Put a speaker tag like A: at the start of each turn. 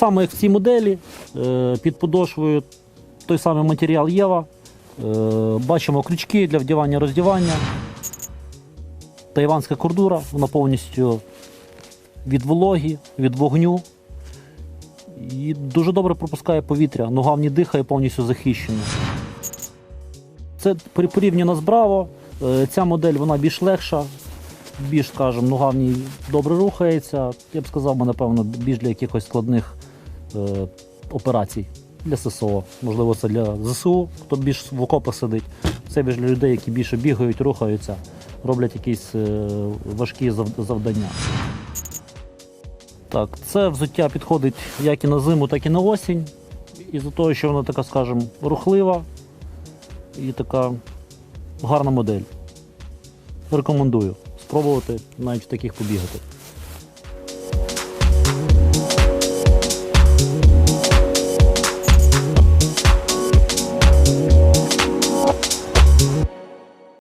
A: само, як в цій моделі, е, під подошвою той самий матеріал Єва. Е, Бачимо крючки для вдівання роздівання. Тайванська кордура, вона повністю від вологі, від вогню. І дуже добре пропускає повітря. Нога в ній дихає повністю захищена. Це порівняно з Браво. Е, Ця модель вона більш легша, більш, скажімо, нога в ній добре рухається. Я б сказав, напевно, більш для якихось складних операцій для ССО. Можливо, це для ЗСУ, хто більш в окопах сидить. Це більш для людей, які більше бігають, рухаються, роблять якісь е, важкі завдання. Так, це взуття підходить як і на зиму, так і на осінь. Із-за того, що вона така, скажімо, рухлива і така гарна модель. Рекомендую спробувати навіть в таких побігати.